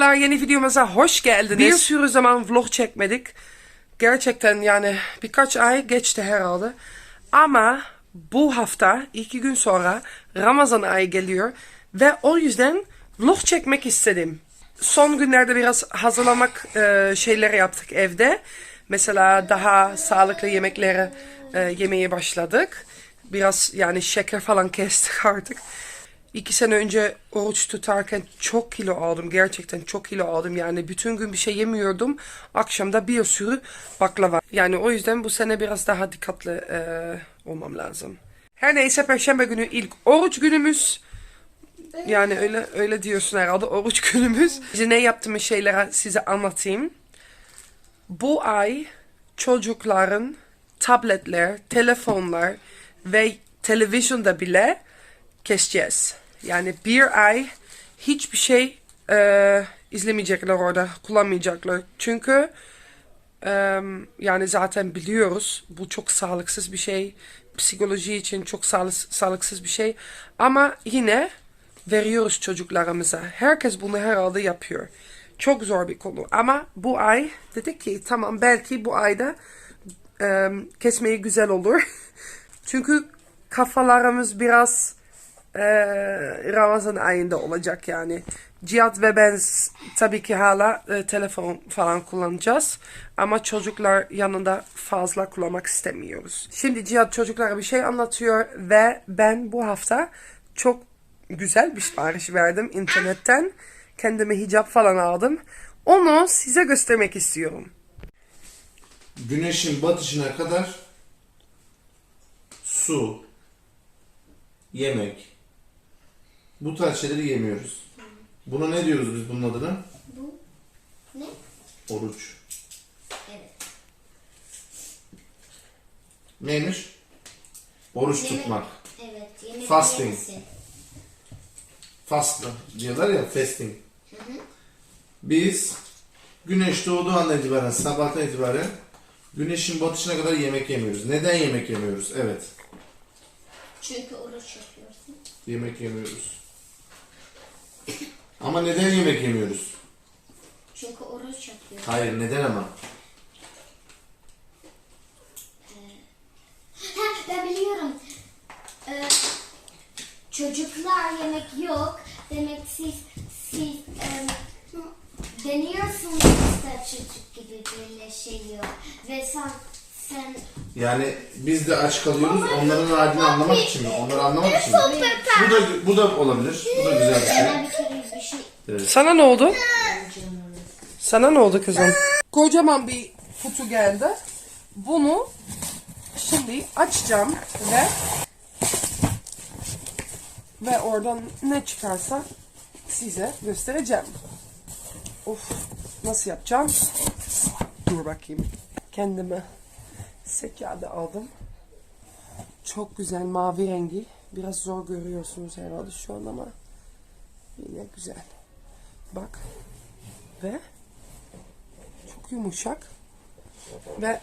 Merhabalar yeni videomuza hoş geldiniz. Bir sürü zaman vlog çekmedik. Gerçekten yani birkaç ay geçti herhalde. Ama bu hafta iki gün sonra Ramazan ayı geliyor. Ve o yüzden vlog çekmek istedim. Son günlerde biraz hazırlamak e, şeyleri yaptık evde. Mesela daha sağlıklı yemekleri e, yemeye başladık. Biraz yani şeker falan kestik artık. İki sene önce oruç tutarken çok kilo aldım. Gerçekten çok kilo aldım. Yani bütün gün bir şey yemiyordum. Akşamda bir sürü baklava. Yani o yüzden bu sene biraz daha dikkatli e, olmam lazım. Her neyse Perşembe günü ilk oruç günümüz. Yani öyle öyle diyorsun herhalde oruç günümüz. Şimdi ne yaptığımız şeyleri size anlatayım. Bu ay çocukların tabletler, telefonlar ve televizyonda bile keseceğiz. Yani bir ay hiçbir şey e, izlemeyecekler orada, kullanmayacaklar. Çünkü e, yani zaten biliyoruz bu çok sağlıksız bir şey. Psikoloji için çok sağlık, sağlıksız bir şey. Ama yine veriyoruz çocuklarımıza. Herkes bunu herhalde yapıyor. Çok zor bir konu. Ama bu ay dedik ki tamam belki bu ayda e, kesmeyi güzel olur. Çünkü kafalarımız biraz e, Ramazan ayında olacak yani. Cihat ve ben tabii ki hala e, telefon falan kullanacağız. Ama çocuklar yanında fazla kullanmak istemiyoruz. Şimdi Cihat çocuklara bir şey anlatıyor ve ben bu hafta çok güzel bir sipariş verdim internetten. Kendime hicap falan aldım. Onu size göstermek istiyorum. Güneşin batışına kadar su, yemek, bu tarz şeyleri yemiyoruz. Buna ne diyoruz biz bunun adına? Bu ne? Oruç. Evet. Neymiş? Oruç Yemek- tutmak. Evet. Yemek Fasting. yemesi. Fast diyorlar ya fasting. Biz güneş doğduğu andan itibaren, sabahtan itibaren güneşin batışına kadar yemek yemiyoruz. Neden yemek yemiyoruz? Evet. Çünkü oruç yapıyorsun. Yemek yemiyoruz. Ama neden yemek yemiyoruz? Çünkü oruç yapıyorsun. Hayır neden ama? Ha, ben biliyorum. Ee, çocuklar yemek yok. Demek siz siz em, deniyorsunuz işte çocuk gibi böyle şey. Ve sen Yani biz de aç kalıyoruz onların halini anlamak için mi? Onları anlamak için mi? Bu da bu da olabilir. Bu da güzel bir şey. Sana ne oldu? Sana ne oldu kızım? Kocaman bir kutu geldi. Bunu şimdi açacağım ve ve oradan ne çıkarsa size göstereceğim. Of nasıl yapacağım? Dur bakayım. Kendime seccade aldım. Çok güzel mavi rengi. Biraz zor görüyorsunuz herhalde şu an ama yine güzel. Bak. Ve çok yumuşak. Ve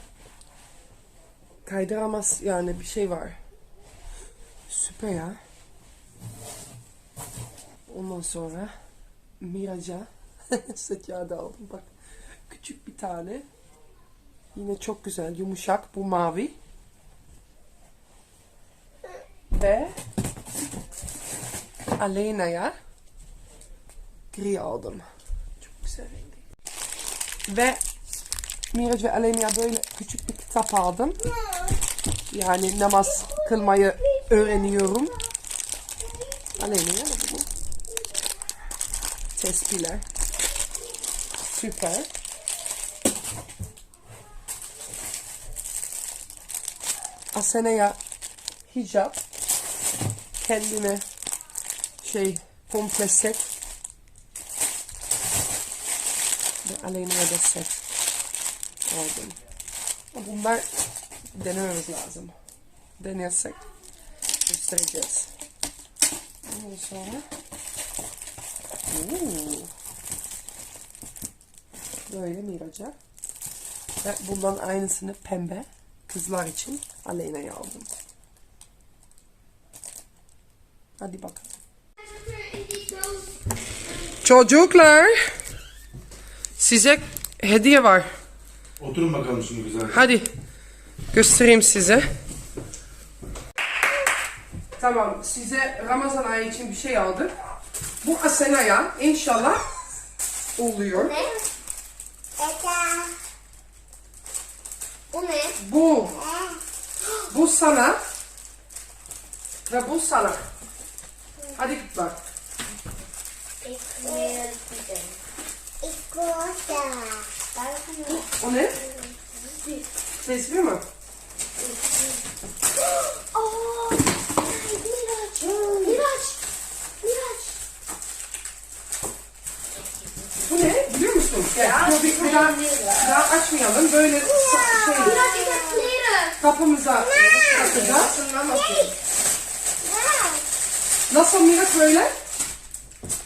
kaydıramaz yani bir şey var. Süper ya. Ondan sonra Miraca seccade aldım. Bak küçük bir tane. Yine çok güzel yumuşak. Bu mavi. Ve Aleyna'ya gri aldım. Çok güzel rengi. Ve Miraç ve Alenia böyle küçük bir kitap aldım. Yani namaz kılmayı öğreniyorum. Alenia ne bu? Tespihler. Süper. Asena'ya hicap. Kendine şey komple set ve Aleyna'ya da set aldım. Bunlar denememiz lazım. Denersek göstereceğiz. Ondan sonra Oo. böyle Miraca. Ve bundan aynısını pembe kızlar için Aleyna'ya aldım. Hadi bakalım. Çocuklar Size hediye var. Oturun bakalım şimdi güzel. Hadi göstereyim size. Tamam size Ramazan ayı için bir şey aldık. Bu Asena'ya inşallah oluyor. Ne? Eka. O ne? Bu. Bu sana. Ve bu sana. Hadi git bak. O ne? Resmi mi? Oh, Miraç. Miraç. Miraç. Bu ne? Biliyor musun? Gel. Dur bir daha, daha açmayalım. Böyle şey, Dat is een mama Dat zal meer kreulen?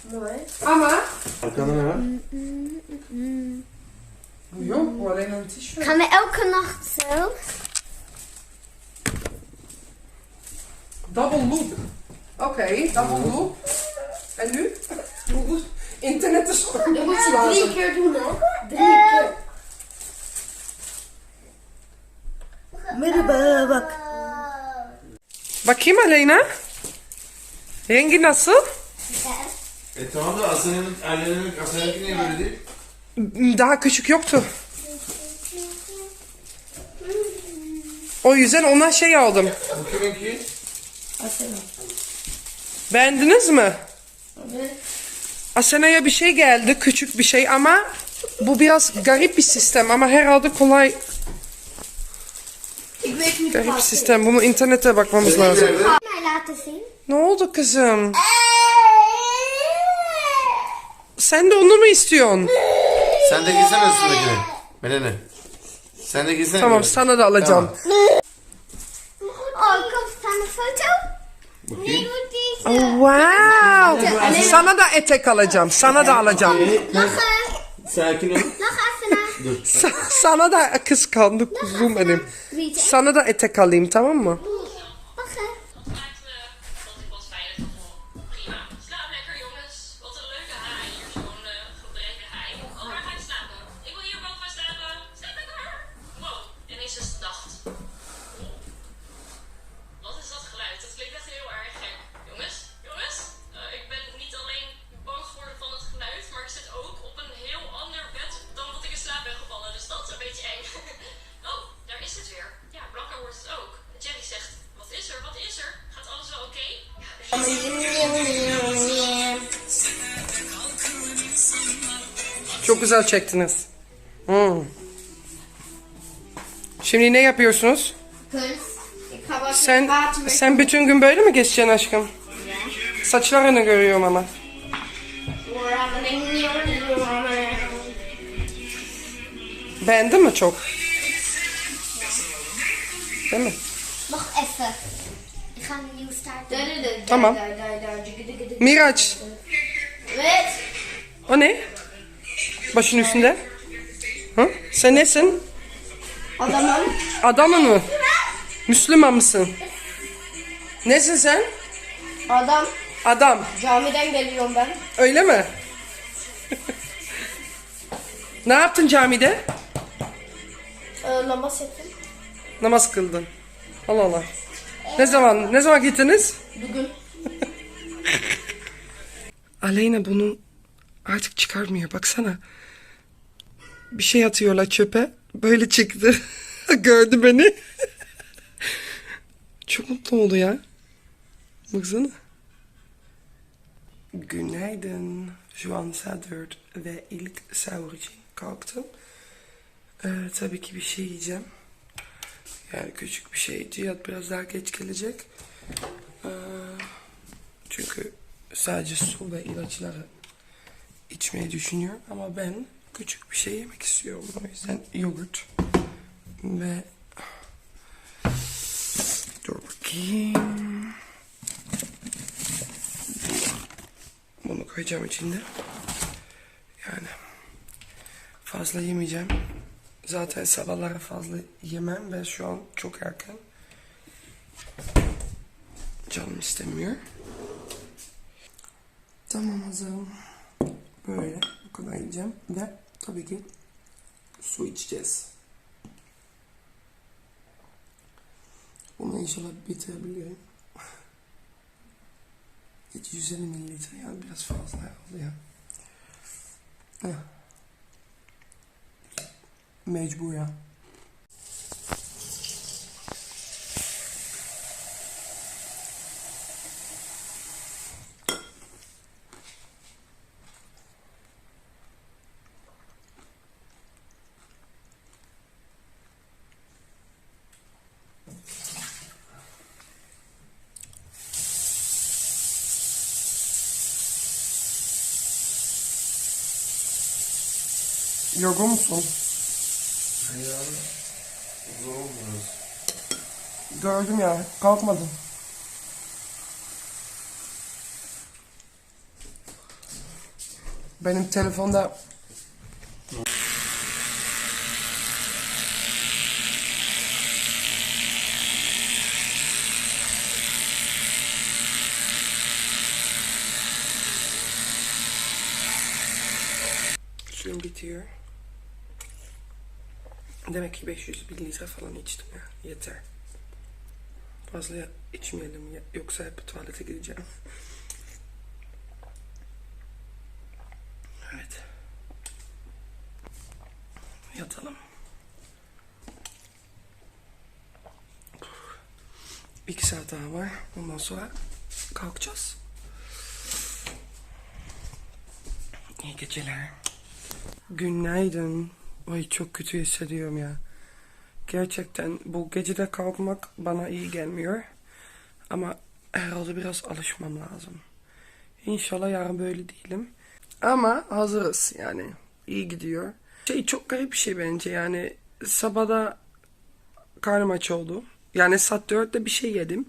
Mooi. Mama. Wat kan er nou? Mm, mm, mm, oh, joh, alleen een t-shirt. Gaan we elke nacht zo? Double loop. Oké, double loop. En nu? Internet is gewoon. Je moet het drie keer doen, hoor. Drie eh. keer. Middenbak. Bakayım Aleyna. Rengi nasıl? E tamam da Asena'nın annenin Asena'nınki niye böyle değil? Daha küçük yoktu. O yüzden ona şey aldım. Bu kiminki? Asena. Beğendiniz mi? Evet. Asena'ya bir şey geldi, küçük bir şey ama bu biraz garip bir sistem ama herhalde kolay garip sistem. Bunu internete bakmamız lazım. Ne oldu kızım? Sen de onu mu istiyorsun? Sen de giysene üstündekini. Melene. Sen de giysene. Tamam sana da alacağım. Oh. Bakayım. Oh, wow. Sana da etek alacağım. Sana da alacağım. Sakin ol. Sa- sana da kıskandı kuzum benim. Sana da etek alayım tamam mı? Çok güzel çektiniz. Hmm. Şimdi ne yapıyorsunuz? Wat Sen sen bütün gün böyle mi geçeceksin aşkım? Saçlarını görüyorum ama. Beğendin mi çok? Değil mi? Tamam. Miraç, Evet. o ne? Başın üstünde. Hı? Sen nesin? Adamım. Adamın mı? Müslüman mısın? Nesin sen? Adam. Adam. Camiden geliyorum ben. Öyle mi? ne yaptın camide? Ee, namaz ettim. Namaz kıldın. Allah Allah. Ne zaman ne zaman gittiniz? Bugün. Aleyna bunu artık çıkarmıyor. Baksana. Bir şey atıyorlar çöpe. Böyle çıktı. Gördü beni. Çok mutlu oldu ya. Baksana. Günaydın. Şu an saat 4 ve ilk sahur için kalktım. Ee, tabii ki bir şey yiyeceğim. Yani küçük bir şey. Cihat biraz daha geç gelecek. Ee, çünkü sadece su ve ilaçları içmeyi düşünüyor. Ama ben küçük bir şey yemek istiyorum. O yüzden yoğurt ve dur bakayım. Bunu koyacağım içinde. Yani fazla yemeyeceğim. Zaten sabahları fazla yemem ve şu an çok erken. Canım istemiyor. Tamam hazırım. Böyle bu kadar yiyeceğim ve Tabii ki su içeceğiz. Bunu inşallah bitirebilirim. Hiç 150 mililitre yani biraz fazla oldu ya. Mecbur ya. Yorgun musun? Yani zor olmuyor. Gördüm ya. Kalkmadın. Benim telefonda Suyum bitiyor. Demek ki 500 mililitre falan içtim ya. Yeter. Fazla içmeyelim ya- yoksa hep tuvalete gideceğim. Evet. Yatalım. İki saat daha var. Ondan sonra kalkacağız. İyi geceler. Günaydın. Ay çok kötü hissediyorum ya. Gerçekten bu gecede kalkmak bana iyi gelmiyor. Ama herhalde biraz alışmam lazım. İnşallah yarın böyle değilim. Ama hazırız yani. İyi gidiyor. Şey çok garip bir şey bence yani. Sabahda karnım aç oldu. Yani saat dörtte bir şey yedim.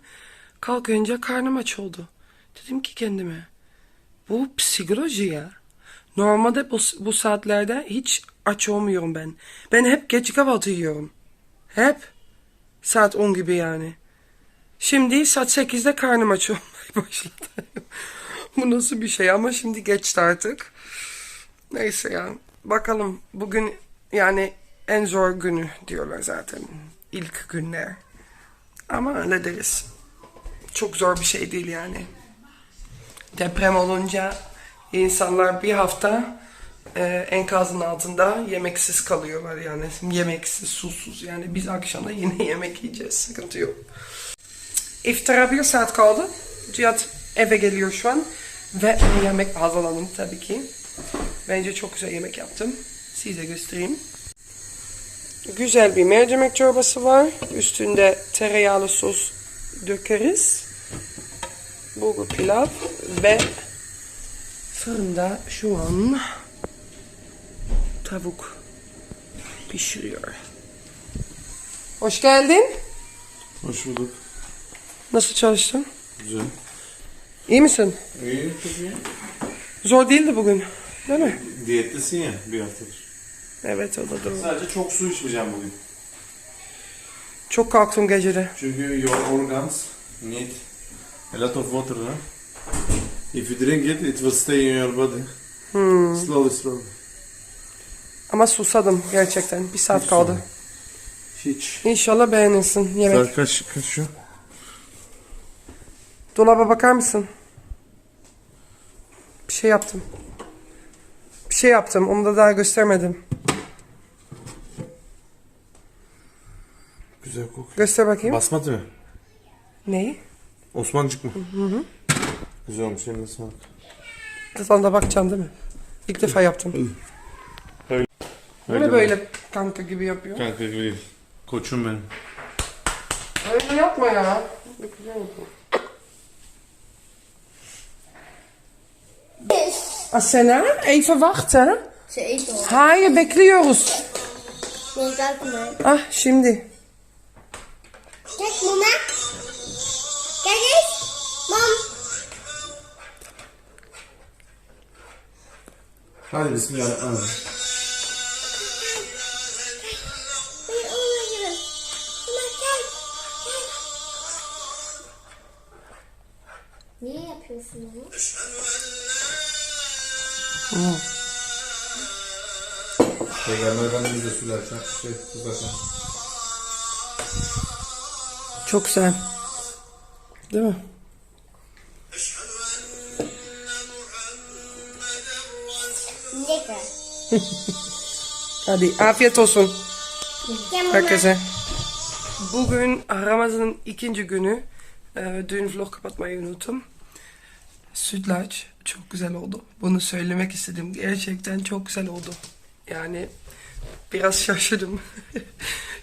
Kalkınca karnım aç oldu. Dedim ki kendime. Bu psikoloji ya. Normalde bu, bu saatlerde hiç aç olmuyorum ben. Ben hep geç kahvaltı yiyorum. Hep. Saat 10 gibi yani. Şimdi saat 8'de karnım aç olmaya başladı. Bu nasıl bir şey ama şimdi geçti artık. Neyse ya. Bakalım bugün yani en zor günü diyorlar zaten. İlk günler. Ama hallederiz. Çok zor bir şey değil yani. Deprem olunca insanlar bir hafta e, enkazın altında yemeksiz kalıyorlar yani. Yemeksiz, susuz. Yani biz akşamda yine yemek yiyeceğiz. Sıkıntı yok. İftara bir saat kaldı. Cihat eve geliyor şu an. Ve yemek hazırladım tabii ki. Bence çok güzel yemek yaptım. Size göstereyim. Güzel bir mercimek çorbası var. Üstünde tereyağlı sos dökeriz. Bulgur pilav ve fırında şu an tavuk pişiriyor. Hoş geldin. Hoş bulduk. Nasıl çalıştın? Güzel. İyi misin? İyi, iyi. Zor değildi bugün. Değil mi? Diyettesin ya bir haftadır. Evet o da doğru. Sadece çok su içmeyeceğim bugün. Çok kalktım gecede. Çünkü your organs need a lot of water. No? If you drink it, it will stay in your body. Slowly, slowly. Ama susadım gerçekten. Bir saat kaldı. Hiç. İnşallah beğenirsin yemek. Saat kaç, kaç şu? Dolaba bakar mısın? Bir şey yaptım. Bir şey yaptım. Onu da daha göstermedim. Güzel kokuyor. Göster bakayım. Basmati mi? Neyi? Osmancık mı? Hı hı. Güzel olmuş. Eline sağlık. Sana da bakacağım değil mi? İlk defa yaptım. Öyle. Bu ne böyle kanka gibi yapıyor? Kanka gibi. Koçum benim. Öyle yapma ya. Güzel oldu. Asena, even wachten. Ze eet al. Bekliyoruz. Nee, kijk maar. Ah, şimdi. Hadi bismillahirrahmanirrahim. Niye yapıyorsun bunu? Peygamber Efendimiz de sürerken şey tutarken. Çok güzel. Değil mi? Hadi afiyet olsun herkese. Bugün Ramazan'ın ikinci günü. Ee, dün vlog kapatmayı unuttum. Sütlaç çok güzel oldu. Bunu söylemek istedim. Gerçekten çok güzel oldu. Yani biraz şaşırdım.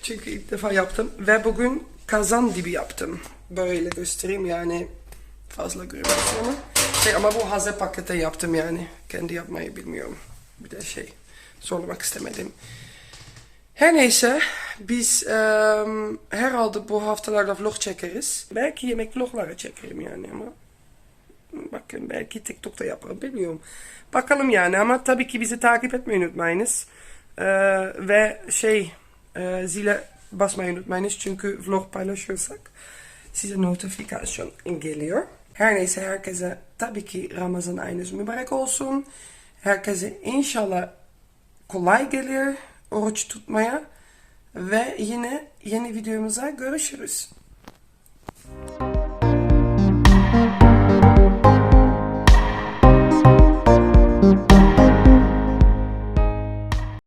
Çünkü ilk defa yaptım. Ve bugün kazan dibi yaptım. Böyle göstereyim yani fazla görüyorsunuz ama. Şey, ama bu hazır pakete yaptım yani. Kendi yapmayı bilmiyorum. Bir de şey zorlamak istemedim. Her neyse biz ehm, herhalde bu haftalarda vlog çekeriz. Belki yemek vlogları çekerim yani ama bakın belki TikTok'ta yaparım bilmiyorum. Bakalım yani ama tabii ki bizi takip etmeyi unutmayınız. Ee, ve şey e, zile basmayı unutmayınız çünkü vlog paylaşırsak size notifikasyon geliyor. Her neyse herkese tabii ki Ramazan ayınız mübarek olsun. Herkese inşallah kolay gelir oruç tutmaya ve yine yeni videomuza görüşürüz.